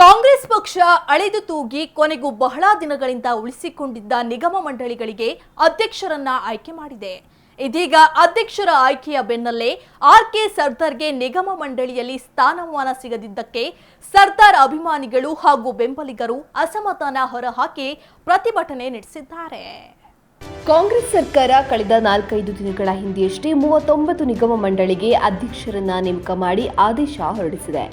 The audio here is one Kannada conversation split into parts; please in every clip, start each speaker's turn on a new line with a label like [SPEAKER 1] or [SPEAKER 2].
[SPEAKER 1] ಕಾಂಗ್ರೆಸ್ ಪಕ್ಷ ಅಳೆದು ತೂಗಿ ಕೊನೆಗೂ ಬಹಳ ದಿನಗಳಿಂದ ಉಳಿಸಿಕೊಂಡಿದ್ದ ನಿಗಮ ಮಂಡಳಿಗಳಿಗೆ ಅಧ್ಯಕ್ಷರನ್ನ ಆಯ್ಕೆ ಮಾಡಿದೆ. ಇದೀಗ ಅಧ್ಯಕ್ಷರ ಆಯ್ಕೆಯ ಬೆನ್ನಲ್ಲೇ ಆರ್ ಕೆ ಸರ್ದಾರ್ಗೆ ನಿಗಮ ಮಂಡಳಿಯಲ್ಲಿ ಸ್ಥಾನಮಾನ ಸಿಗದಿದ್ದಕ್ಕೆ ಸರ್ದಾರ್ ಅಭಿಮಾನಿಗಳು ಹಾಗೂ ಬೆಂಬಲಿಗರು ಅಸಮಾಧಾನ ಹೊರಹಾಕಿ ಪ್ರತಿಭಟನೆ ನಡೆಸಿದ್ದಾರೆ.
[SPEAKER 2] ಕಾಂಗ್ರೆಸ್ ಸರ್ಕಾರ ಕಳೆದ ನಾಲ್ಕೈದು ದಿನಗಳ ಹಿಂದೆಯಷ್ಟೇ ಮೂವತ್ತೊಂಬತ್ತು ನಿಗಮ ಮಂಡಳಿಗೆ ಅಧ್ಯಕ್ಷರನ್ನ ನೇಮಕ ಮಾಡಿ ಆದೇಶ ಹೊರಡಿಸಿದೆ.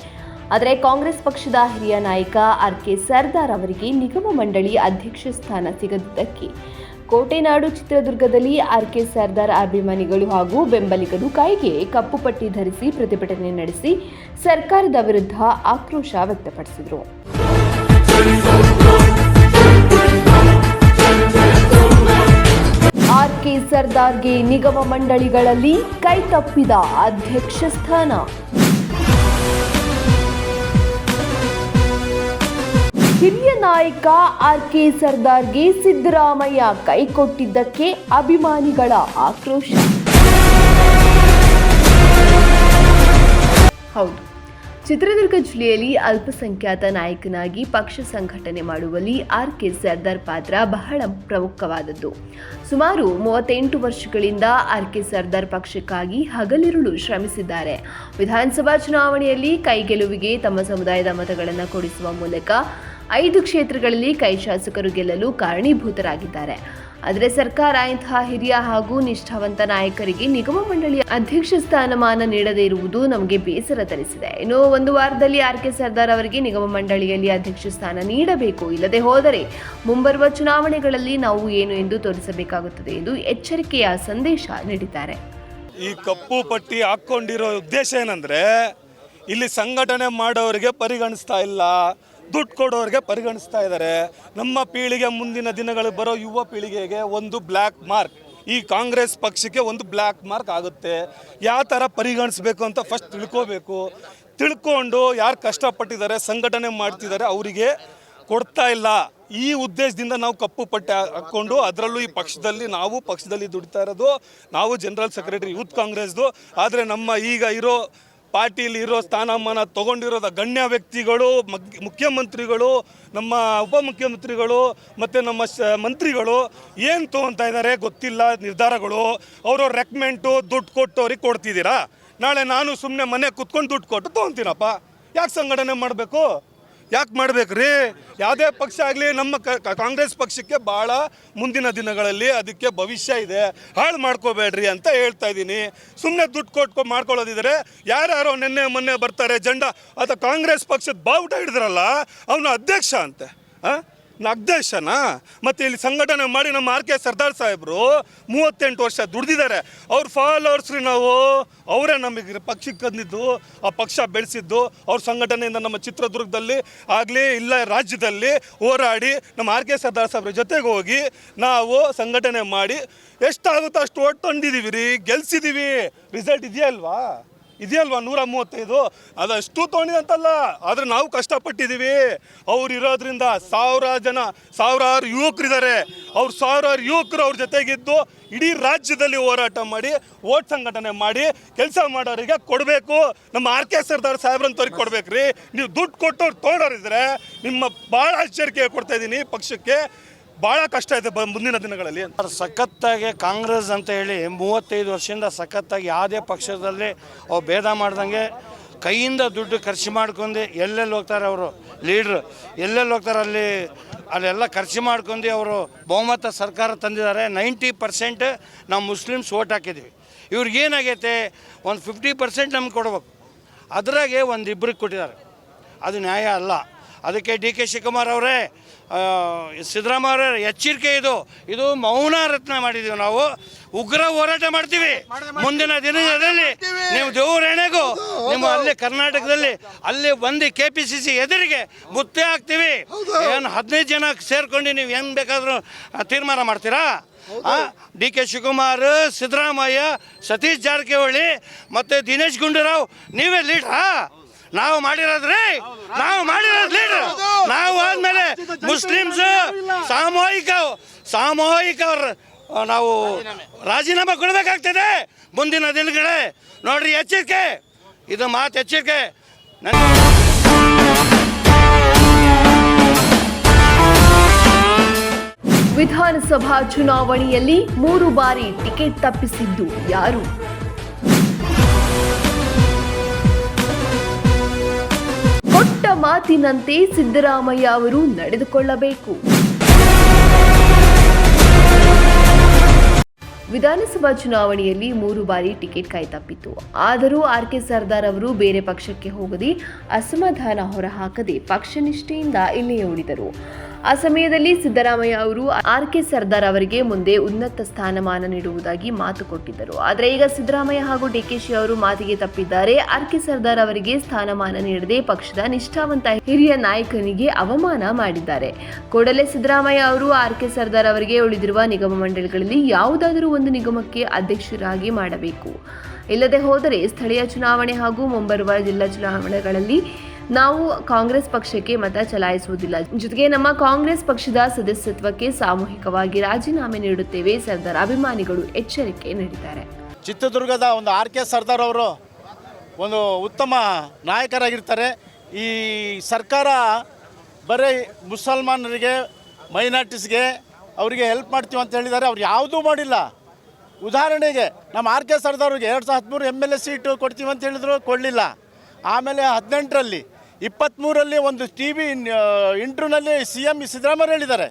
[SPEAKER 2] ಆದರೆ ಕಾಂಗ್ರೆಸ್ ಪಕ್ಷದ ಹಿರಿಯ ನಾಯಕ ಆರ್ ಕೆ ಸರ್ದಾರ್ ಅವರಿಗೆ ನಿಗಮ ಮಂಡಳಿ ಅಧ್ಯಕ್ಷ ಸ್ಥಾನ ಸಿಗದಿದ್ದಕ್ಕೆ. ಕೋಟೆನಾಡು ಚಿತ್ರದುರ್ಗದಲ್ಲಿ ಆರ್ ಕೆ ಸರ್ದಾರ್ ಅಭಿಮಾನಿಗಳು ಹಾಗೂ ಬೆಂಬಲಿಗರು ಕೈಗೆ ಕಪ್ಪು ಪಟ್ಟಿ ಧರಿಸಿ ಪ್ರತಿಭಟನೆ ನಡೆಸಿ ಸರ್ಕಾರದ ವಿರುದ್ಧ ಆಕ್ರೋಶ ವ್ಯಕ್ತಪಡಿಸಿದರು. ಆರ್ ಕೆ ಸರ್ದಾರ್ಗೆ ನಿಗಮ ಮಂಡಳಿಗಳಲ್ಲಿ ಕೈ ತಪ್ಪಿದ ಅಧ್ಯಕ್ಷ ಸ್ಥಾನ. ಹಿರಿಯ ನಾಯಕ ಆರ್ ಕೆ ಸರ್ದಾರ್ಗೆ ಸಿದ್ದರಾಮಯ್ಯ ಕೈಕೊಟ್ಟಿದ್ದಕ್ಕೆ ಅಭಿಮಾನಿಗಳ ಆಕ್ರೋಶ. ಹೌದು. ಚಿತ್ರದುರ್ಗ ಜಿಲ್ಲೆಯಲ್ಲಿ ಅಲ್ಪಸಂಖ್ಯಾತ ನಾಯಕನಾಗಿ ಪಕ್ಷ ಸಂಘಟನೆ ಮಾಡುವಲ್ಲಿ ಆರ್ ಕೆ ಸರ್ದಾರ್ ಪಾತ್ರ ಬಹಳ ಪ್ರಮುಖವಾದದ್ದು. ಸುಮಾರು ಮೂವತ್ತೆಂಟು ವರ್ಷಗಳಿಂದ ಆರ್ ಕೆ ಸರ್ದಾರ್ ಪಕ್ಷಕ್ಕಾಗಿ ಹಗಲಿರುಳು ಶ್ರಮಿಸಿದ್ದಾರೆ. ವಿಧಾನಸಭಾ ಚುನಾವಣೆಯಲ್ಲಿ ಕೈಗೆಲುವಿಗೆ ತಮ್ಮ ಸಮುದಾಯದ ಮತಗಳನ್ನು ಕೊಡಿಸುವ ಮೂಲಕ ಐದು ಕ್ಷೇತ್ರಗಳಲ್ಲಿ ಕೈ ಶಾಸಕರು ಗೆಲ್ಲಲು ಕಾರಣೀಭೂತರಾಗಿದ್ದಾರೆ. ಆದರೆ ಸರ್ಕಾರ ಇಂತಹ ಹಿರಿಯ ಹಾಗೂ ನಿಷ್ಠಾವಂತ ನಾಯಕರಿಗೆ ನಿಗಮ ಮಂಡಳಿಯ ಅಧ್ಯಕ್ಷ ಸ್ಥಾನಮಾನ ನೀಡದೇ ಇರುವುದು ನಮಗೆ ಬೇಸರ ತರಿಸಿದೆ. ಇನ್ನು ಒಂದು ವಾರದಲ್ಲಿ ಆರ್ ಕೆ ಸರ್ದಾರ್ ಅವರಿಗೆ ನಿಗಮ ಮಂಡಳಿಯಲ್ಲಿ ಅಧ್ಯಕ್ಷ ಸ್ಥಾನ ನೀಡಬೇಕು. ಇಲ್ಲದೆ ಹೋದರೆ ಮುಂಬರುವ ಚುನಾವಣೆಗಳಲ್ಲಿ ನಾವು ಏನು ಎಂದು ತೋರಿಸಬೇಕಾಗುತ್ತದೆ ಎಂದು ಎಚ್ಚರಿಕೆಯ ಸಂದೇಶ ನೀಡಿದ್ದಾರೆ.
[SPEAKER 3] ಈ ಕಪ್ಪು ಪಟ್ಟಿ ಹಾಕ್ಕೊಂಡಿರೋ ಉದ್ದೇಶ ಏನಂದ್ರೆ, ಇಲ್ಲಿ ಸಂಘಟನೆ ಮಾಡೋರಿಗೆ ಪರಿಗಣಿಸ್ತಾ ಇಲ್ಲ. ದುಡ್ಡು ಕೊಡೋರಿಗೆ ಪರಿಗಣಿಸ್ತಾ ಇದ್ದಾರೆ ನಮ್ಮ ಪೀಳಿಗೆ ಮುಂದಿನ ದಿನಗಳು ಬರೋ ಯುವ ಪೀಳಿಗೆಗೆ ಒಂದು ಬ್ಲ್ಯಾಕ್ ಮಾರ್ಕ್. ಈ ಕಾಂಗ್ರೆಸ್ ಪಕ್ಷಕ್ಕೆ ಒಂದು ಬ್ಲ್ಯಾಕ್ ಮಾರ್ಕ್ ಆಗುತ್ತೆ. ಯಾವ ಥರ ಪರಿಗಣಿಸ್ಬೇಕು ಅಂತ ಫಸ್ಟ್ ತಿಳ್ಕೋಬೇಕು. ತಿಳ್ಕೊಂಡು ಯಾರು ಕಷ್ಟಪಟ್ಟಿದ್ದಾರೆ, ಸಂಘಟನೆ ಮಾಡ್ತಿದ್ದಾರೆ ಅವರಿಗೆ ಕೊಡ್ತಾ ಇಲ್ಲ. ಈ ಉದ್ದೇಶದಿಂದ ನಾವು ಕಪ್ಪು ಪಟ್ಟೆ ಹಾಕ್ಕೊಂಡು ಅದರಲ್ಲೂ ಈ ಪಕ್ಷದಲ್ಲಿ ನಾವು ಪಕ್ಷದಲ್ಲಿ ದುಡಿತಾ ಇರೋದು, ನಾವು ಜನರಲ್ ಸೆಕ್ರೆಟರಿ ಯೂತ್ ಕಾಂಗ್ರೆಸ್ದು ಆದರೆ ನಮ್ಮ ಈಗ ಇರೋ ಪಾರ್ಟಿಲಿ ಇರೋ ಸ್ಥಾನಮಾನ ತಗೊಂಡಿರೋದ ಗಣ್ಯ ವ್ಯಕ್ತಿಗಳು ಮುಖ್ಯಮಂತ್ರಿಗಳು, ನಮ್ಮ ಉಪಮುಖ್ಯಮಂತ್ರಿಗಳು ಮತ್ತು ನಮ್ಮ ಶ, ಮಂತ್ರಿಗಳು ಏನು ತೊಗೊತಾ ಇದ್ದಾರೆ ಗೊತ್ತಿಲ್ಲ ನಿರ್ಧಾರಗಳು. ಅವರು ರೆಕಮೆಂಟು ದುಡ್ಡು ಕೊಟ್ಟು ಅವ್ರಿಗೆ ಕೊಡ್ತಿದ್ದೀರಾ? ನಾಳೆ ನಾನು ಸುಮ್ಮನೆ ಮನೆ ಕುತ್ಕೊಂಡು ದುಡ್ಡು ಕೊಟ್ಟು ತೊಗೊತೀನಪ್ಪ. ಯಾಕೆ ಸಂಘಟನೆ ಮಾಡಬೇಕು? ಯಾಕೆ ಮಾಡ್ಬೇಕ್ರಿ? ಯಾವುದೇ ಪಕ್ಷ ಆಗಲಿ ನಮ್ಮ ಕಾಂಗ್ರೆಸ್ ಪಕ್ಷಕ್ಕೆ ಭಾಳ ಮುಂದಿನ ದಿನಗಳಲ್ಲಿ ಅದಕ್ಕೆ ಭವಿಷ್ಯ ಇದೆ. ಹಾಳು ಮಾಡ್ಕೋಬೇಡ್ರಿ ಅಂತ ಹೇಳ್ತಾ ಇದ್ದೀನಿ. ಸುಮ್ಮನೆ ದುಡ್ಡು ಕೊಟ್ಕೊ ಮಾಡ್ಕೊಳ್ಳೋದಿದ್ರೆ ಯಾರ್ಯಾರೋ ನಿನ್ನೆ ಮೊನ್ನೆ ಬರ್ತಾರೆ ಜಂಡ. ಅಥವಾ ಕಾಂಗ್ರೆಸ್ ಪಕ್ಷದ ಬಾವುಟ ಹಿಡಿದ್ರಲ್ಲ, ಅವನು ಅಧ್ಯಕ್ಷ ಅಂತೆ. ಹಾಂ? ಅಧ್ಯಕ್ಷನಾ ಮತ್ತು ಇಲ್ಲಿ ಸಂಘಟನೆ ಮಾಡಿ ನಮ್ಮ ಆರ್ ಕೆ ಸರ್ದಾರ್ ಸಾಹೇಬರು ಮೂವತ್ತೆಂಟು ವರ್ಷ ದುಡ್ದಿದ್ದಾರೆ. ಅವ್ರ ಫಾಲೋವರ್ಸ್ ರೀ ನಾವು, ಅವರೇ ನಮಗೆ ಪಕ್ಷಕ್ಕೆ ತಂದಿದ್ದು ಆ ಪಕ್ಷ ಬೆಳೆಸಿದ್ದು, ಅವ್ರ ಸಂಘಟನೆಯಿಂದ ನಮ್ಮ ಚಿತ್ರದುರ್ಗದಲ್ಲಿ ಆಗಲಿ ಇಲ್ಲ ರಾಜ್ಯದಲ್ಲಿ ಹೋರಾಡಿ ನಮ್ಮ ಆರ್ ಕೆ ಸರ್ದಾರ್ ಸಾಹೇಬ್ರ ಜೊತೆಗೆ ಹೋಗಿ ನಾವು ಸಂಘಟನೆ ಮಾಡಿ ಎಷ್ಟಾಗುತ್ತೋ ಅಷ್ಟು ಓಟ್ ತಂದಿದ್ದೀವಿ ರೀ, ಗೆಲ್ಸಿದ್ದೀವಿ. ರಿಸಲ್ಟ್ ಇದೆಯಲ್ವಾ ಇದೆಯಲ್ವಾ ನೂರ ಮೂವತ್ತೈದು? ಅದಷ್ಟು ತೊಗೊಂಡಿದಂತಲ್ಲ ಆದರೆ ನಾವು ಕಷ್ಟಪಟ್ಟಿದ್ದೀವಿ. ಅವ್ರು ಇರೋದ್ರಿಂದ ಸಾವಿರ ಜನ, ಸಾವಿರಾರು ಯುವಕರಿದ್ದಾರೆ. ಅವ್ರು ಸಾವಿರಾರು ಯುವಕರು ಅವ್ರ ಜೊತೆಗಿದ್ದು ಇಡೀ ರಾಜ್ಯದಲ್ಲಿ ಹೋರಾಟ ಮಾಡಿ ಓಟ್ ಸಂಘಟನೆ ಮಾಡಿ, ಕೆಲಸ ಮಾಡೋರಿಗೆ ಕೊಡಬೇಕು. ನಮ್ಮ ಆರ್ ಕೆ ಸರ್ದಾರ್ ಸಾಹೇಬ್ರಂತವ್ರಿಗೆ ಕೊಡ್ಬೇಕ್ರಿ. ನೀವು ದುಡ್ಡು ಕೊಟ್ಟವ್ರು ತೊಗೊಂಡವ್ರಿದ್ರೆ ನಿಮ್ಮ ಭಾಳ ಎಚ್ಚರಿಕೆ ಕೊಡ್ತಾ ಇದ್ದೀನಿ ಪಕ್ಷಕ್ಕೆ. ಭಾಳ ಕಷ್ಟ ಇದೆ ಮುಂದಿನ ದಿನಗಳಲ್ಲಿ.
[SPEAKER 4] ಸಖತ್ತಾಗಿ ಕಾಂಗ್ರೆಸ್ ಅಂತ ಹೇಳಿ ಮೂವತ್ತೈದು ವರ್ಷದಿಂದ ಸಖತ್ತಾಗಿ ಯಾವುದೇ ಪಕ್ಷದಲ್ಲಿ ಅವ್ರು ಭೇದ ಮಾಡ್ದಂಗೆ ಕೈಯಿಂದ ದುಡ್ಡು ಖರ್ಚು ಮಾಡ್ಕೊಂಡು ಎಲ್ಲೆಲ್ಲಿ ಹೋಗ್ತಾರೆ ಅವರು? ಲೀಡ್ರು, ಎಲ್ಲೆಲ್ಲಿ ಹೋಗ್ತಾರೆ ಅಲ್ಲಿ? ಅಲ್ಲೆಲ್ಲ ಖರ್ಚು ಮಾಡ್ಕೊಂಡು ಅವರು ಬಹುಮತ ಸರ್ಕಾರ ತಂದಿದ್ದಾರೆ. ನೈಂಟಿ ಪರ್ಸೆಂಟ್ ನಾವು ಮುಸ್ಲಿಮ್ಸ್ ಓಟ್ ಹಾಕಿದ್ವಿ ಇವ್ರಿಗೇನಾಗೈತೆ ಒಂದು ಫಿಫ್ಟಿ ಪರ್ಸೆಂಟ್ ನಮ್ಗೆ ಕೊಡ್ಬೇಕು. ಅದರಾಗೆ ಒಂದು ಇಬ್ಬರಿಗೆ ಕೊಟ್ಟಿದ್ದಾರೆ. ಅದು ನ್ಯಾಯ ಅಲ್ಲ. ಅದಕ್ಕೆ ಡಿ ಕೆ ಶಿವಕುಮಾರ್ ಅವರೇ ಸಿದ್ದರಾಮಯ್ಯ ಎಚ್ಚರಿಕೆ ಇದು. ಇದು ಮೌನ ರತ್ನ ಮಾಡಿದ್ದೀವಿ ನಾವು. ಉಗ್ರ ಹೋರಾಟ ಮಾಡ್ತೀವಿ. ಮುಂದಿನ ದಿನಗಳಲ್ಲಿ ನೀವು ದೇವರಣೆಗೂ ನಿಮ್ಮ ಅಲ್ಲಿ ಕರ್ನಾಟಕದಲ್ಲಿ ಅಲ್ಲಿ ಬಂದು ಕೆ ಪಿ ಸಿ ಸಿ ಎದುರಿಗೆ ಮುತ್ತೆ ಹಾಕ್ತೀವಿ. ಏನು ಹದಿನೈದು ಜನ ಸೇರ್ಕೊಂಡು ನೀವು ಹೆಂಗ್ ಬೇಕಾದರೂ ತೀರ್ಮಾನ ಮಾಡ್ತೀರಾ? ಡಿ ಕೆ ಶಿವಕುಮಾರ್ ಸಿದ್ದರಾಮಯ್ಯ ಸತೀಶ್ ಜಾರಕಿಹೊಳಿ ಮತ್ತು ದಿನೇಶ್ ಗುಂಡೂರಾವ್ ನೀವೇ ಲೀಡ್ರಾ? ನಾವು ಮಾಡಿರೋದ್ರಿ ನಾವು ಮಾಡಿರೋದು ಲೀಡರ್. ನಾವು ಆದ್ಮೇಲೆ ಮುಸ್ಲಿಮ್ಸ್ ಸಾಮೂಹಿಕ ಸಾಮೂಹಿಕ ನಾವು ರಾಜೀನಾಮೆ. ಕೊಡ್ಬೇಕಾಗ್ತದೆ ಮುಂದಿನ ದಿನಗಳೇ. ನೋಡ್ರಿ ಎಚ್ಚರಿಕೆ. ಇದು ಮಾತು ಎಚ್ಚರಿಕೆ.
[SPEAKER 2] ವಿಧಾನಸಭಾ ಚುನಾವಣೆಯಲ್ಲಿ ಮೂರು ಬಾರಿ ಟಿಕೆಟ್ ತಪ್ಪಿಸಿದ್ದು ಯಾರು? ಕೊಟ್ಟ ಮಾತಿನಂತೆ ಸಿದ್ದರಾಮಯ್ಯ ಅವರು ನಡೆದುಕೊಳ್ಳಬೇಕು. ವಿಧಾನಸಭಾ ಚುನಾವಣೆಯಲ್ಲಿ ಮೂರು ಬಾರಿ ಟಿಕೆಟ್ ಕೈತಪ್ಪಿತ್ತು ಆದರೂ ಆರ್ ಕೆ ಸರ್ದಾರ್ ಅವರು ಬೇರೆ ಪಕ್ಷಕ್ಕೆ ಹೋಗದೆ ಅಸಮಾಧಾನ ಹೊರಹಾಕದೆ ಪಕ್ಷ ನಿಷ್ಠೆಯಿಂದ ಇಲ್ಲಿಯೇ ಉಳಿದರು. ಆ ಸಮಯದಲ್ಲಿ ಸಿದ್ದರಾಮಯ್ಯ ಅವರು ಆರ್ ಕೆ ಸರ್ದಾರ್ ಅವರಿಗೆ ಮುಂದೆ ಉನ್ನತ ಸ್ಥಾನಮಾನ ನೀಡುವುದಾಗಿ ಮಾತು ಕೊಟ್ಟಿದ್ದರು. ಆದರೆ ಈಗ ಸಿದ್ದರಾಮಯ್ಯ ಹಾಗೂ ಡಿಕೆಶಿ ಅವರು ಮಾತಿಗೆ ತಪ್ಪಿದ್ದಾರೆ. ಆರ್ ಕೆ ಸರ್ದಾರ್ ಅವರಿಗೆ ಸ್ಥಾನಮಾನ ನೀಡದೆ ಪಕ್ಷದ ನಿಷ್ಠಾವಂತ ಹಿರಿಯ ನಾಯಕನಿಗೆ ಅವಮಾನ ಮಾಡಿದ್ದಾರೆ. ಕೂಡಲೇ ಸಿದ್ದರಾಮಯ್ಯ ಅವರು ಆರ್ ಕೆ ಸರ್ದಾರ್ ಅವರಿಗೆ ಉಳಿದಿರುವ ನಿಗಮ ಮಂಡಳಿಗಳಲ್ಲಿ ಯಾವುದಾದರೂ ಒಂದು ನಿಗಮಕ್ಕೆ ಅಧ್ಯಕ್ಷರಾಗಿ ಮಾಡಬೇಕು. ಇಲ್ಲದೆ ಹೋದರೆ ಸ್ಥಳೀಯ ಚುನಾವಣೆ ಹಾಗೂ ಮುಂಬರುವ ಜಿಲ್ಲಾ ಚುನಾವಣೆಗಳಲ್ಲಿ ನಾವು ಕಾಂಗ್ರೆಸ್ ಪಕ್ಷಕ್ಕೆ ಮತ ಚಲಾಯಿಸುವುದಿಲ್ಲ. ಜೊತೆಗೆ ನಮ್ಮ ಕಾಂಗ್ರೆಸ್ ಪಕ್ಷದ ಸದಸ್ಯತ್ವಕ್ಕೆ ಸಾಮೂಹಿಕವಾಗಿ ರಾಜೀನಾಮೆ ನೀಡುತ್ತೇವೆ, ಸರ್ದಾರ್ ಅಭಿಮಾನಿಗಳು ಎಚ್ಚರಿಕೆ ನೀಡಿದ್ದಾರೆ.
[SPEAKER 5] ಚಿತ್ರದುರ್ಗದ ಒಂದು ಆರ್ ಕೆ ಸರ್ದಾರ್ ಅವರು ಒಂದು ಉತ್ತಮ ನಾಯಕರಾಗಿರ್ತಾರೆ. ಈ ಸರ್ಕಾರ ಬರೀ ಮುಸಲ್ಮಾನರಿಗೆ, ಮೈನಾರಿಟೀಸ್ಗೆ ಅವರಿಗೆ ಹೆಲ್ಪ್ ಮಾಡ್ತೀವಿ ಅಂತ ಹೇಳಿದ್ದಾರೆ. ಅವ್ರು ಯಾವುದೂ ಮಾಡಿಲ್ಲ. ಉದಾಹರಣೆಗೆ ನಮ್ಮ ಆರ್ ಕೆ ಸರ್ದಾರ್ಗೆ ಎರಡು ಸಾವಿರದ ಹದಿಮೂರು ಎಂ ಎಲ್ ಎ ಸೀಟು ಕೊಡ್ತೀವಿ ಅಂತ ಹೇಳಿದ್ರು, ಕೊಡಲಿಲ್ಲ. ಆಮೇಲೆ ಹದಿನೆಂಟರಲ್ಲಿ ಇಪ್ಪತ್ತ್ಮೂರಲ್ಲಿ ಒಂದು ಟಿ ವಿ ಇಂಟ್ರೂನಲ್ಲಿ ಸಿ ಎಂ ಸಿದ್ದರಾಮಯ್ಯ ಹೇಳಿದ್ದಾರೆ.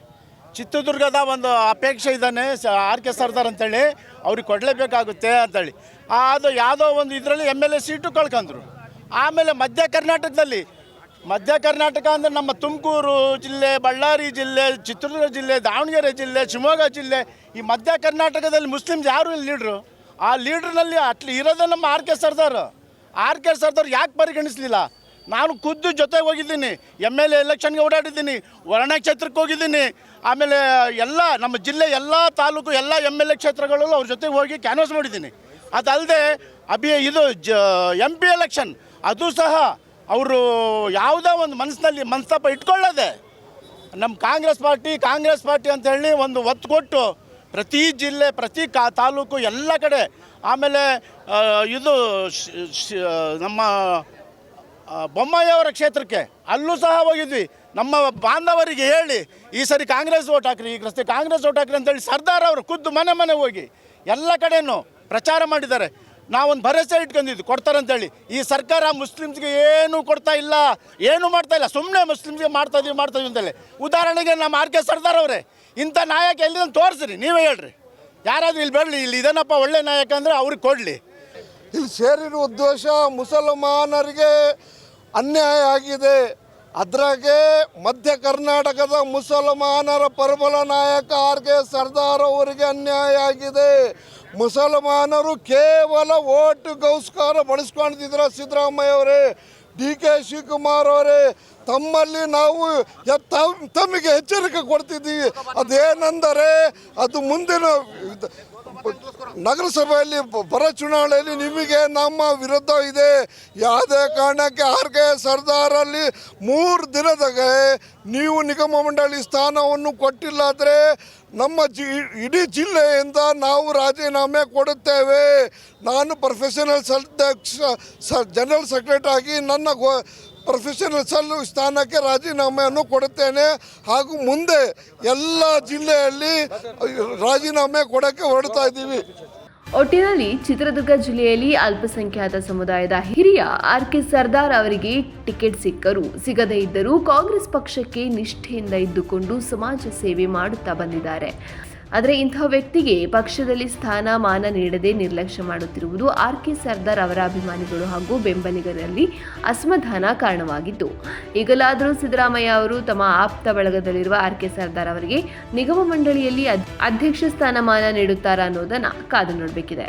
[SPEAKER 5] ಚಿತ್ರದುರ್ಗದ ಒಂದು ಅಪೇಕ್ಷೆ ಇದ್ದಾನೆ ಆರ್ ಕೆ ಸರ್ದಾರ್ ಅಂತೇಳಿ. ಅವ್ರಿಗೆ ಕೊಡಲೇಬೇಕಾಗುತ್ತೆ ಅಂತೇಳಿ. ಅದು ಯಾವುದೋ ಒಂದು ಇದರಲ್ಲಿ ಎಂ ಎಲ್ ಎ ಸೀಟು ಕಳ್ಕೊಂಡ್ರು. ಆಮೇಲೆ ಮಧ್ಯ ಕರ್ನಾಟಕದಲ್ಲಿ, ಮಧ್ಯ ಕರ್ನಾಟಕ ಅಂದರೆ ನಮ್ಮ ತುಮಕೂರು ಜಿಲ್ಲೆ, ಬಳ್ಳಾರಿ ಜಿಲ್ಲೆ, ಚಿತ್ರದುರ್ಗ ಜಿಲ್ಲೆ, ದಾವಣಗೆರೆ ಜಿಲ್ಲೆ, ಶಿವಮೊಗ್ಗ ಜಿಲ್ಲೆ, ಈ ಮಧ್ಯ ಕರ್ನಾಟಕದಲ್ಲಿ ಮುಸ್ಲಿಮ್ಸ್ ಯಾರು ಲೀಡ್ರು? ಆ ಲೀಡ್ರ್ನಲ್ಲಿ ಅಟ್ಲಿ ಇರೋದೇ ನಮ್ಮ R K Sardar. R K Sardar ಯಾಕೆ ಪರಿಗಣಿಸಲಿಲ್ಲ? ನಾನು ಖುದ್ದು ಜೊತೆಗೆ ಹೋಗಿದ್ದೀನಿ. ಎಂ ಎಲ್ ಎ ಎಲೆಕ್ಷನ್ಗೆ ಓಡಾಡಿದ್ದೀನಿ. ವರ್ಣ ಕ್ಷೇತ್ರಕ್ಕೆ ಹೋಗಿದ್ದೀನಿ. ಆಮೇಲೆ ಎಲ್ಲ ನಮ್ಮ ಜಿಲ್ಲೆ ಎಲ್ಲ ತಾಲೂಕು ಎಲ್ಲ ಎಂ ಎಲ್ ಎ ಕ್ಷೇತ್ರಗಳಲ್ಲೂ ಅವ್ರ ಜೊತೆಗೆ ಹೋಗಿ ಕ್ಯಾನ್ವಾಸ್ ಮಾಡಿದ್ದೀನಿ. ಅದಲ್ಲದೆ ಅಭಿ ಇದು ಜ ಎಂ ಪಿ ಎಲೆಕ್ಷನ್ ಅದು ಸಹ ಅವರು ಯಾವುದೇ ಒಂದು ಮನಸ್ಸಿನಲ್ಲಿ ಮನಸ್ತಾಪ ಇಟ್ಕೊಳ್ಳದೆ. ನಮ್ಮ ಕಾಂಗ್ರೆಸ್ ಪಾರ್ಟಿ ಕಾಂಗ್ರೆಸ್ ಪಾರ್ಟಿ ಅಂತ ಹೇಳಿ ಒಂದು ಒತ್ತು ಕೊಟ್ಟು ಪ್ರತಿ ಜಿಲ್ಲೆ, ಪ್ರತಿ ಕಾ, ತಾಲೂಕು ಎಲ್ಲ ಕಡೆ. ಆಮೇಲೆ ಇದು ನಮ್ಮ ಬೊಮ್ಮಾಯಿಯವರ ಕ್ಷೇತ್ರಕ್ಕೆ ಅಲ್ಲೂ ಸಹ ಹೋಗಿದ್ವಿ. ನಮ್ಮ ಬಾಂಧವರಿಗೆ ಹೇಳಿ, ಈ ಸರಿ ಕಾಂಗ್ರೆಸ್ ಓಟ್ ಹಾಕ್ರಿ, ಈ ರಸ್ತೆ ಕಾಂಗ್ರೆಸ್ ಓಟ್ ಹಾಕ್ರಿ ಅಂತೇಳಿ ಸರ್ದಾರ್ ಅವರು ಖುದ್ದು ಮನೆ ಮನೆ ಹೋಗಿ ಎಲ್ಲ ಕಡೆಯೂ ಪ್ರಚಾರ ಮಾಡಿದ್ದಾರೆ. ನಾವೊಂದು ಭರವಸೆ ಇಟ್ಕೊಂಡಿದ್ವಿ, ಕೊಡ್ತಾರೆ ಅಂತೇಳಿ. ಈ ಸರ್ಕಾರ ಮುಸ್ಲಿಮ್ಸ್ಗೆ ಏನೂ ಕೊಡ್ತಾ ಇಲ್ಲ, ಏನೂ ಮಾಡ್ತಾ ಇಲ್ಲ ಸುಮ್ಮನೆ ಮುಸ್ಲಿಮ್ಸ್ಗೆ ಮಾಡ್ತಾ ಇದೀವಿ ಮಾಡ್ತಾ ಇದೀವಿ ಅಂತೇಳಿ. ಉದಾಹರಣೆಗೆ ನಮ್ಮ ಆರ್ ಕೆ ಸರ್ದಾರ್ ಅವರೇ, ಇಂಥ ನಾಯಕ ಎಲ್ಲಿಂದ ತೋರಿಸ್ರಿ, ನೀವೇ ಹೇಳ್ರಿ. ಯಾರಾದರೂ ಇಲ್ಲಿ ಬರಲಿ, ಇಲ್ಲಿ ಇದೇನಪ್ಪ ಒಳ್ಳೆ ನಾಯಕ ಅಂದರೆ ಅವ್ರಿಗೆ ಕೊಡಲಿ.
[SPEAKER 6] ಇಲ್ಲಿ ಸೇರಿರುವ ಉದ್ದೇಶ ಮುಸಲ್ಮಾನರಿಗೆ ಅನ್ಯಾಯ ಆಗಿದೆ. ಅದ್ರಾಗೆ ಮಧ್ಯ ಕರ್ನಾಟಕದ ಮುಸಲ್ಮಾನರ ಪ್ರಬಲ ನಾಯಕ ಆರ್ ಕೆ ಸರ್ದಾರ್ ಅವರಿಗೆ ಅನ್ಯಾಯ ಆಗಿದೆ. ಮುಸಲ್ಮಾನರು ಕೇವಲ ಓಟ್ಗೋಸ್ಕರ ಬಳಸ್ಕೊಂಡಿದ್ರ ಸಿದ್ದರಾಮಯ್ಯ ಅವರೇ? ಡಿ ಕೆ ಶಿವಕುಮಾರ್ ಅವರೇ, ತಮ್ಮಲ್ಲಿ ನಾವು ತಮಗೆ ಎಚ್ಚರಿಕೆ ಕೊಡ್ತಿದ್ದೀವಿ. ಅದೇನೆಂದರೆ ಅದು ಮುಂದಿನ ನಗರಸಭೆಯಲ್ಲಿ ಬರ ಚುನಾವಣೆಯಲ್ಲಿ ನಿಮಗೆ ನಮ್ಮ ವಿರುದ್ಧ ಇದೆ. ಯಾವುದೇ ಕಾರಣಕ್ಕೆ ಆರ್ ಕೆ ಸರ್ದಾರಲ್ಲಿ ಮೂರು ದಿನದಾಗೆ ನೀವು ನಿಗಮ ಮಂಡಳಿ ಸ್ಥಾನವನ್ನು ಕೊಟ್ಟಿಲ್ಲ ಆದರೆ ನಮ್ಮ ಜಿ ಇಡೀ ಜಿಲ್ಲೆಯಿಂದ ನಾವು ರಾಜೀನಾಮೆ ಕೊಡುತ್ತೇವೆ. ನಾನು ಪ್ರೊಫೆಷನಲ್ ಅಧ್ಯಕ್ಷ, ಸ ಜನರಲ್ ಸೆಕ್ರೆಟರಿ ಆಗಿ ನನ್ನ ಪ್ರೊಫೆಷನಲ್ ಸಲ್ಲು ಸ್ಥಾನಕ್ಕೆ ರಾಜೀನಾಮೆಯನ್ನು ಕೊಡುತ್ತೇನೆ. ಹಾಗೂ ಮುಂದೆ ಎಲ್ಲ ಜಿಲ್ಲೆಯಲ್ಲಿ ರಾಜೀನಾಮೆ ಕೊಡೋಕ್ಕೆ ಹೊರಡ್ತಾ ಇದ್ದೀವಿ.
[SPEAKER 2] ಒಟ್ಟಿನಲ್ಲಿ ಚಿತ್ರದುರ್ಗ ಜಿಲ್ಲೆಯಲ್ಲಿ ಅಲ್ಪಸಂಖ್ಯಾತ ಸಮುದಾಯದ ಹಿರಿಯ ಆರ್ ಕೆ ಸರ್ದಾರ್ ಅವರಿಗೆ ಟಿಕೆಟ್ ಸಿಕ್ಕರು. ಸಿಗದೇ ಇದ್ದರೂ ಕಾಂಗ್ರೆಸ್ ಪಕ್ಷಕ್ಕೆ ನಿಷ್ಠೆಯಿಂದ ಇದ್ದುಕೊಂಡು ಸಮಾಜ ಸೇವೆ ಮಾಡುತ್ತಾ ಬಂದಿದ್ದಾರೆ. ಆದರೆ ಇಂಥ ವ್ಯಕ್ತಿಗೆ ಪಕ್ಷದಲ್ಲಿ ಸ್ಥಾನಮಾನ ನೀಡದೆ ನಿರ್ಲಕ್ಷ್ಯ ಮಾಡುತ್ತಿರುವುದು ಆರ್ ಕೆ ಸರ್ದಾರ್ ಅವರ ಅಭಿಮಾನಿಗಳು ಹಾಗೂ ಬೆಂಬಲಿಗರಲ್ಲಿ ಅಸಮಾಧಾನ ಕಾರಣವಾಗಿತ್ತು ಈಗಲಾದರೂ ಸಿದ್ದರಾಮಯ್ಯ ಅವರು ತಮ್ಮ ಆಪ್ತ ಬಳಗದಲ್ಲಿರುವ ಆರ್ ಕೆ ಸರ್ದಾರ್ ಅವರಿಗೆ ನಿಗಮ ಮಂಡಳಿಯಲ್ಲಿ ಅಧ್ಯಕ್ಷ ಸ್ಥಾನಮಾನ ನೀಡುತ್ತಾರಾ ಅನ್ನೋದನ್ನ ಕಾದು ನೋಡಬೇಕಿದೆ.